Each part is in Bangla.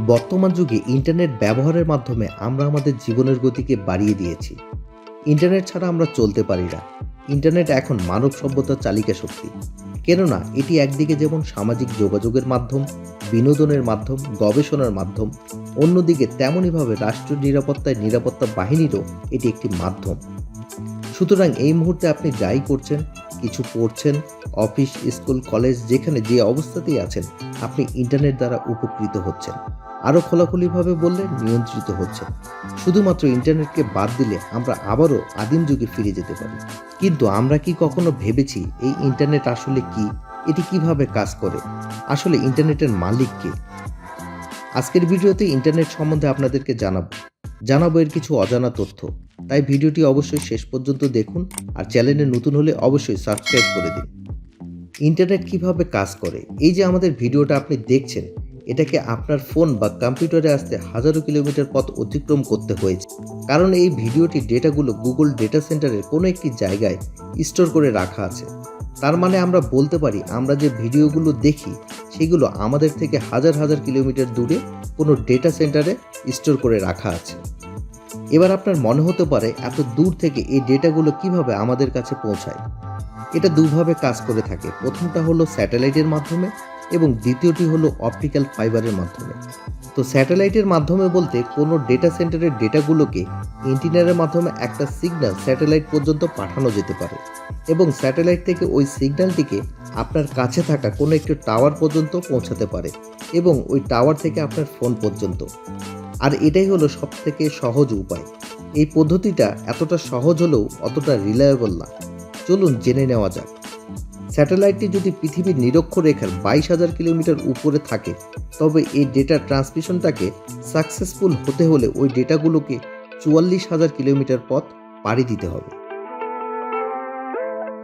বর্তমান যুগে ইন্টারনেট ব্যবহারের মাধ্যমে আমরা আমাদের জীবনের গতিকে বাড়িয়ে দিয়েছি। ইন্টারনেট ছাড়া আমরা চলতে পারি না। ইন্টারনেট এখন মানব সভ্যতার চালিকা শক্তি। কেননা, এটি একদিকে যেমন সামাজিক যোগাযোগের মাধ্যম, বিনোদনের মাধ্যম, গবেষণার মাধ্যম, অন্যদিকে তেমনইভাবে রাষ্ট্র নিরাপত্তায় নিরাপত্তা বাহিনীরও এটি একটি মাধ্যম। সুতরাং এই মুহূর্তে আপনি যাই করছেন, কিছু পড়ছেন, অফিস, স্কুল, কলেজ, যেখানে যে অবস্থাতেই আছেন, আপনি ইন্টারনেট দ্বারা উপকৃত হচ্ছেন। আরও খোলাখুলিভাবে বললে নিয়ন্ত্রিত হচ্ছে শুধুমাত্র ইন্টারনেটকে বাদ দিলে আমরা আবারও আদিম যুগে ফিরে যেতে পারি। কিন্তু আমরা কি কখনো ভেবেছি এই ইন্টারনেট আসলে কি? এটি কীভাবে কাজ করে? আসলে ইন্টারনেটের মালিক কে? আজকের ভিডিওতে ইন্টারনেট সম্বন্ধে আপনাদেরকে জানাব। জানাব এর কিছু অজানা তথ্য। তাই ভিডিওটি অবশ্যই শেষ পর্যন্ত দেখুন আর চ্যানেলে নতুন হলে অবশ্যই সাবস্ক্রাইব করে দিন। ইন্টারনেট কীভাবে কাজ করে? এই যে আমাদের ভিডিওটা আপনি দেখছেন এটাকে আপনার ফোন বা কম্পিউটারে আসতে হাজারো কিলোমিটার পথ অতিক্রম করতে হয়েছে। কারণ এই ভিডিওটি ডেটাগুলো গুগল ডেটা সেন্টারের কোনো একটি জায়গায় স্টোর করে রাখা আছে। তার মানে আমরা বলতে পারি, আমরা যে ভিডিওগুলো দেখি, সেগুলো আমাদের থেকে হাজার হাজার কিলোমিটার দূরে কোনো ডেটা সেন্টারে স্টোর করে রাখা আছে। এবার আপনার মনে হতে পারে, এত দূর থেকে এই ডেটাগুলো কীভাবে আমাদের কাছে পৌঁছায়? এটা দুভাবে কাজ করে থাকে। প্রথমটা হলো স্যাটেলাইটের মাধ্যমে এবং দ্বিতীয়টি হলো অপটিক্যাল ফাইবারের মাধ্যমে। তো স্যাটেলাইটের মাধ্যমে বলতে কোনো ডেটা সেন্টারের ডেটাগুলোকে ইন্টিনারের মাধ্যমে একটা সিগন্যাল স্যাটেলাইট পর্যন্ত পাঠানো যেতে পারে এবং স্যাটেলাইট থেকে ওই সিগন্যালটিকে আপনার কাছে থাকা কোনো একটি টাওয়ার পর্যন্ত পৌঁছাতে পারে এবং ওই টাওয়ার থেকে আপনার ফোন পর্যন্ত। আর এটাই হলো সব থেকে সহজ উপায়। এই পদ্ধতিটা এতটা সহজ হলেও অতটা রিলায়েবল না। চলুন জেনে নেওয়া যাক। স্যাটেলাইটটি যদি পৃথিবীর নিরক্ষরেখার বাইশ হাজার কিলোমিটার উপরে থাকে, তবে এই ডেটা ট্রান্সমিশনটাকে সাকসেসফুল হতে হলে ওই ডেটাগুলোকে চুয়াল্লিশ হাজার কিলোমিটার পথ পাড়ি দিতে হবে।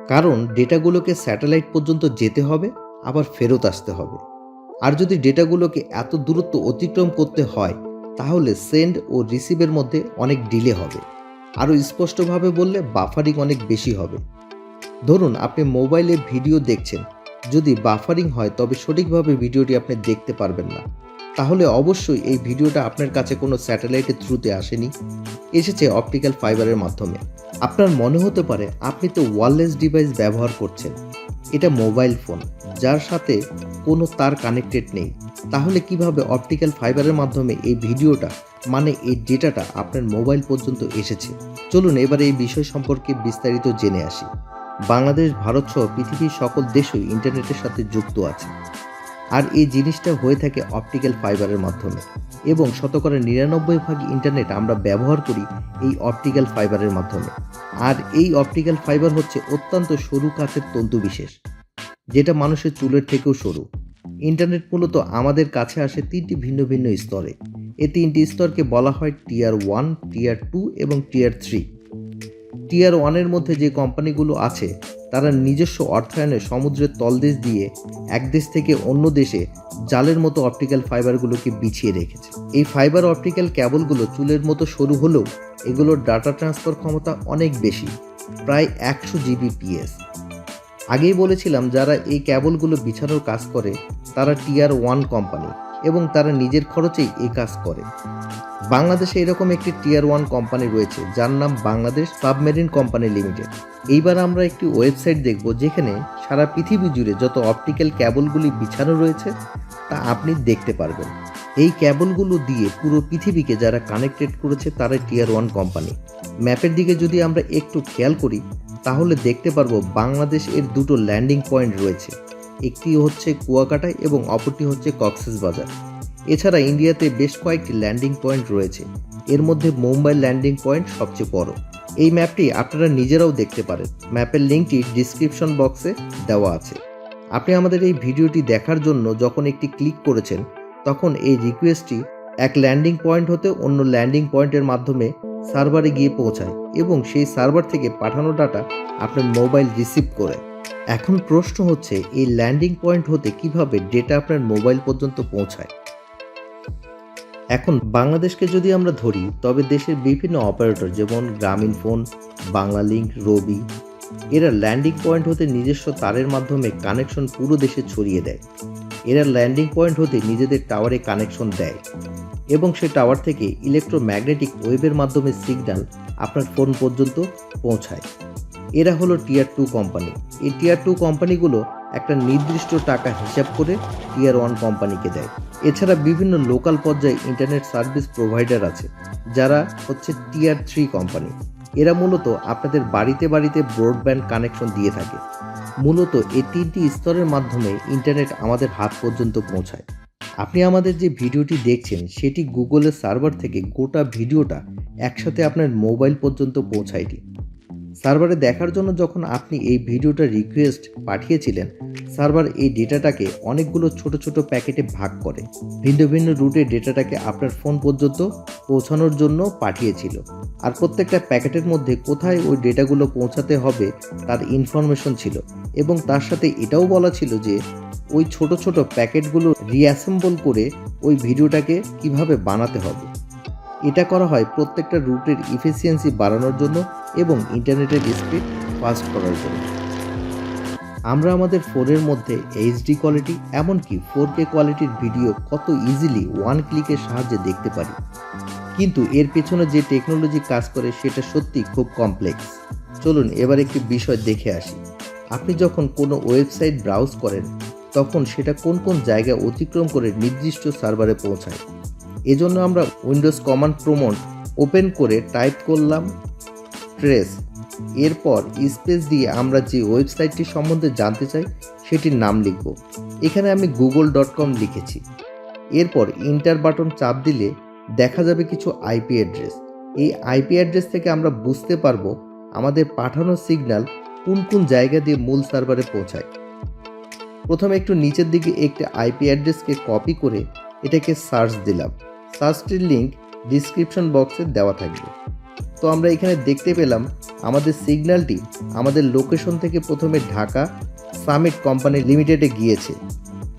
কারণ ডেটাগুলোকে স্যাটেলাইট পর্যন্ত যেতে হবে, আবার ফেরত আসতে হবে। আর যদি ডেটাগুলোকে এত দূরত্ব অতিক্রম করতে হয়, তাহলে সেন্ড ও রিসিভের মধ্যে অনেক ডিলে হবে। আরও স্পষ্টভাবে বললে বাফারিং অনেক বেশি হবে। ধরুন আপনি মোবাইলে ভিডিও দেখছেন, যদি বাফারিং হয় তবে সঠিকভাবে ভিডিওটি আপনি দেখতে পারবেন না। তাহলে অবশ্যই এই ভিডিওটা আপনার কাছে কোনো স্যাটেলাইটের থ্রুতে আসেনি। এসেছে অপটিক্যাল ফাইবারের মাধ্যমে। আপনার মনে হতে পারে আপনি তো ওয়্যারলেস ডিভাইস ব্যবহার করছেন। এটা মোবাইল ফোন যার সাথে কোনো তার কানেক্টেড নেই। তাহলে কীভাবে অপটিক্যাল ফাইবারের মাধ্যমে এই ভিডিওটা মানে এই ডেটাটা আপনার মোবাইল পর্যন্ত এসেছে? চলুন এবার এই বিষয় সম্পর্কে বিস্তারিত জেনে আসি। বাংলাদেশ, ভারত সহ পৃথিবীর সকল দেশই ইন্টারনেটের সাথে যুক্ত আছে। আর এই জিনিসটা হয়ে থাকে অপটিক্যাল ফাইবারের মাধ্যমে। এবং শতকরা নিরানব্বই ভাগ ইন্টারনেট আমরা ব্যবহার করি এই অপটিক্যাল ফাইবারের মাধ্যমে। আর এই অপটিক্যাল ফাইবার হচ্ছে অত্যন্ত সরু কাঠের তন্তু বিশেষ, যেটা মানুষের চুলের থেকেও সরু। ইন্টারনেট মূলত আমাদের কাছে আসে তিনটি ভিন্ন ভিন্ন স্তরে। এই তিনটি স্তরকে বলা হয় টিয়ার ওয়ান, টিয়ার টু এবং টিয়ার থ্রি। টিয়ার ওয়ানের মধ্যে যে কোম্পানিগুলো আছে, তারা নিজস্ব অর্থায়নে সমুদ্রের তলদেশ দিয়ে এক দেশ থেকে অন্য দেশে জালের মতো অপটিক্যাল ফাইবারগুলোকে বিছিয়ে রেখেছে। এই ফাইবার অপটিক্যাল ক্যাবলগুলো চুলের মতো সরু হলেও এগুলোর ডাটা ট্রান্সফার ক্ষমতা অনেক বেশি, প্রায় একশো জিবিপিএস আগেই বলেছিলাম, যারা এই ক্যাবলগুলো বিছানোর কাজ করে, তারা টিয়ার ওয়ান কোম্পানি এবং তারা নিজের খরচেই এই কাজ করে। বাংলাদেশে এরকম একটি টিয়ার ওয়ান কোম্পানি রয়েছে, যার নাম বাংলাদেশ সাবমেরিন কোম্পানি লিমিটেড এইবার আমরা একটি ওয়েবসাইট দেখব, যেখানে সারা পৃথিবী জুড়ে যত অপটিক্যাল ক্যাবলগুলি বিছানো রয়েছে, তা আপনি দেখতে পারবেন। এই ক্যাবলগুলো দিয়ে পুরো পৃথিবীকে যারা কানেক্টেড করেছে তারা টিয়ার ওয়ান কোম্পানি ম্যাপের দিকে যদি আমরা একটু খেয়াল করি, তাহলে দেখতে পারব বাংলাদেশ এর দুটো ল্যান্ডিং পয়েন্ট রয়েছে। একটি হচ্ছে কুয়াকাটা এবং অপরটি হচ্ছে কক্সেস বাজার। এছাড়া ইন্ডিয়াতে বেশ কয়েকটি ল্যান্ডিং পয়েন্ট রয়েছে। এর মধ্যে মুম্বাই ল্যান্ডিং পয়েন্ট সবচেয়ে বড়। এই ম্যাপটি আপনারা নিজেরাও দেখতে পারেন। ম্যাপের লিঙ্কটি ডিসক্রিপশন বক্সে দেওয়া আছে। আপনি আমাদের এই ভিডিওটি দেখার জন্য যখন একটি ক্লিক করেছেন, তখন এই রিকোয়েস্টটি এক ল্যান্ডিং পয়েন্ট হতে অন্য ল্যান্ডিং পয়েন্টের মাধ্যমে সার্ভারে গিয়ে পৌঁছায় এবং সেই সার্ভার থেকে পাঠানো ডাটা আপনার মোবাইল রিসিভ করে। এখন প্রশ্ন হচ্ছে, এই ল্যান্ডিং পয়েন্ট হতে কীভাবে ডেটা আপনার মোবাইল পর্যন্ত পৌঁছায়? এখন বাংলাদেশকে যদি আমরা ধরি, তবে দেশের বিভিন্ন অপারেটর যেমন গ্রামীণ ফোন বাংলা লিঙ্ক রবি, এরা ল্যান্ডিং পয়েন্ট হতে নিজস্ব তারের মাধ্যমে কানেকশন পুরো দেশে ছড়িয়ে দেয়। এরা ল্যান্ডিং পয়েন্ট হতে নিজেদের টাওয়ারে কানেকশন দেয় এবং সে টাওয়ার থেকে ইলেকট্রোম্যাগনেটিক ওয়েভের মাধ্যমে সিগন্যাল আপনার ফোন পর্যন্ত পৌঁছায়। এরা হলো টিয়ার টু কোম্পানি এই টিয়ার টু কোম্পানিগুলো একটা নির্দিষ্ট টাকা হিসাব করে টিয়ার ওয়ান কোম্পানিকে দেয়। এছাড়া বিভিন্ন লোকাল পর্যায়ে ইন্টারনেট সার্ভিস প্রোভাইডার আছে, যারা হচ্ছে টিয়ার থ্রি কোম্পানি এরা মূলত আপনাদের বাড়িতে বাড়িতে ব্রডব্যান্ড কানেকশন দিয়ে থাকে। মূলত এই তিনটি স্তরের মাধ্যমে ইন্টারনেট আমাদের হাত পর্যন্ত পৌঁছায়। আপনি আমাদের যে ভিডিওটি দেখছেন, সেটি গুগলের সার্ভার থেকে গোটা ভিডিওটা একসাথে আপনার মোবাইল পর্যন্ত পৌঁছায়নি সার্ভারে দেখার জন্য যখন আপনি এই ভিডিওটা রিকোয়েস্ট পাঠিয়েছিলেন, সার্ভার এই ডেটাটাকে অনেকগুলো ছোট ছোট প্যাকেটে ভাগ করে ভিন্ন ভিন্ন রুটে ডেটাটাকে আপনার ফোন পর্যন্ত পৌঁছানোর জন্য পাঠিয়েছিল। আর প্রত্যেকটা প্যাকেটের মধ্যে কোথায় ওই ডেটাগুলো পৌঁছাতে হবে তার ইনফরমেশন ছিল এবং তার সাথে এটাও বলা ছিল যে ওই ছোট ছোট প্যাকেটগুলো রিঅ্যাসেম্বল করে ওই ভিডিওটাকে কীভাবে বানাতে হবে। এটা করা হয় প্রত্যেকটা রুটের ইফিসিয়েন্সি বাড়ানোর জন্য এবং ইন্টারনেটের স্পিড ফাস্ট করার জন্য। আমরা আমাদের ফোনের মধ্যে এইচডি কোয়ালিটি এমনকি ফোর কে কোয়ালিটির ভিডিও কত ইজিলি ওয়ান ক্লিকের সাহায্যে দেখতে পারি। কিন্তু এর পেছনে যে টেকনোলজি কাজ করে সেটা সত্যি খুব কমপ্লেক্স চলুন এবার একটি বিষয় দেখে আসি। আপনি যখন কোনো ওয়েবসাইট ব্রাউজ করেন, তখন সেটা কোন কোন জায়গা অতিক্রম করে নির্দিষ্ট সার্ভারে পৌঁছায়? এজন্য আমরা উইন্ডোজ কমান্ড প্রমোট ওপেন করে টাইপ করলাম ট্রেস এরপর স্পেস দিয়ে আমরা যে ওয়েবসাইটটি সম্বন্ধে জানতে চাই, সেটির নাম লিখব। এখানে আমি গুগল ডট কম লিখেছি। এরপর ইন্টার বাটন চাপ দিলে দেখা যাবে কিছু আইপি অ্যাড্রেস এই আইপি অ্যাড্রেস থেকে আমরা বুঝতে পারব আমাদের পাঠানো সিগন্যাল কোন কোন জায়গা দিয়ে মূল সার্ভারে পৌঁছায়। প্রথমে একটু নিচের দিকে একটি আইপি অ্যাড্রেসকে কপি করে এটাকে সার্চ দিলাম। সার্চটির লিঙ্ক ডিসক্রিপশন বক্সে দেওয়া থাকবে। তো আমরা এখানে দেখতে পেলাম আমাদের সিগন্যালটি আমাদের লোকেশন থেকে প্রথমে ঢাকা সামিট কোম্পানি লিমিটেডে গিয়েছে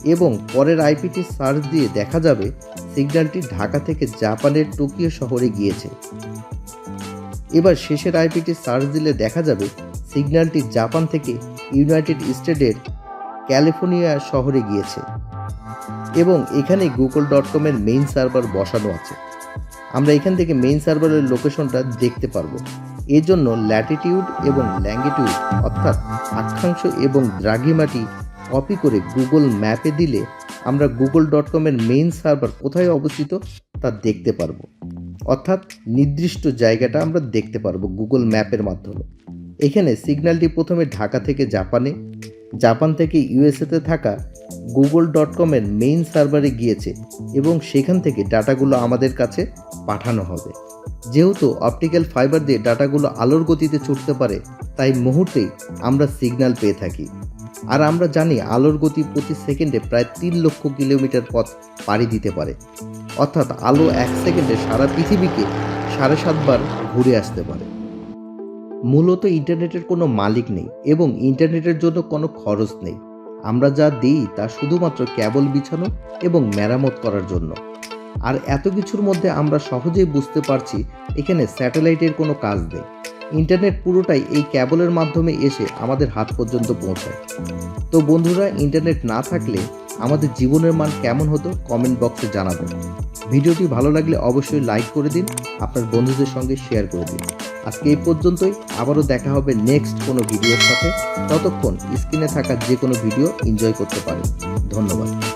এবং পরের আইপিটি সার্চ দিয়ে দেখা যাবে সিগন্যালটি ঢাকা থেকে জাপানের টোকিও শহরে গিয়েছে। এবার শেষের আইপিটি সার্চ দিলে দেখা যাবে সিগন্যালটি জাপান থেকে ইউনাইটেড স্টেটের ক্যালিফোর্নিয়া শহরে গিয়েছে এবং এখানে গুগল ডট কমের মেইন সার্ভার বসানো আছে। আমরা এখান থেকে মেইন সার্ভারের লোকেশনটা দেখতে পারব। এর জন্য ল্যাটিটিউড এবং ল্যাঙ্গিটিউড অর্থাৎ অক্ষাংশ এবং দ্রাঘিমাটি কপি করে গুগল ম্যাপে দিলে আমরা গুগল ডট কমের মেইন সার্ভার কোথায় অবস্থিত তা দেখতে পারব। অর্থাৎ নির্দিষ্ট জায়গাটা আমরা দেখতে পারব গুগল ম্যাপের মাধ্যমে। এখানে সিগন্যালটি প্রথমে ঢাকা থেকে জাপানে জাপান থেকে ইউএসএতে থাকা গুগল ডট কমের মেইন সার্ভারে গিয়েছে এবং সেখান থেকে ডাটাগুলো আমাদের কাছে পাঠানো হবে। যেহেতু অপটিক্যাল ফাইবার দিয়ে ডাটাগুলো আলোর গতিতে ছুটতে পারে, তাই মুহূর্তেই আমরা সিগন্যাল পেয়ে থাকি। আর আমরা জানি আলোর গতি প্রতি সেকেন্ডে প্রায় তিন লক্ষ কিলোমিটার পথ পাড়ি দিতে পারে। অর্থাৎ আলো এক সেকেন্ডে সারা পৃথিবীকে সাড়ে সাতবার ঘুরে আসতে পারে। মূলত ইন্টারনেটের কোনো মালিক নেই এবং ইন্টারনেটের জন্য কোনো খরচ নেই। আমরা যা দিই তা শুধুমাত্র ক্যাবল বিছানো এবং মেরামত করার জন্য। আর এত কিছুর মধ্যে আমরা সহজেই বুঝতে পারছি এখানে স্যাটেলাইটের কোনো কাজ নেই। ইন্টারনেট পুরোটাই এই ক্যাবলের মাধ্যমে এসে আমাদের হাত পর্যন্ত পৌঁছায়। তো বন্ধুরা, ইন্টারনেট না থাকলে আমাদের জীবনের মান কেমন হতো কমেন্ট বক্সে জানাবেন। ভিডিওটি ভালো লাগলে অবশ্যই লাইক করে দিন, আপনার বন্ধুদের সঙ্গে শেয়ার করে দিন। আজকে এই পর্যন্তই, আবারও দেখা হবে নেক্সট কোনো ভিডিওর সাথে। ততক্ষণ স্ক্রিনে থাকা যে কোনো ভিডিও এনজয় করতে পারেন। ধন্যবাদ।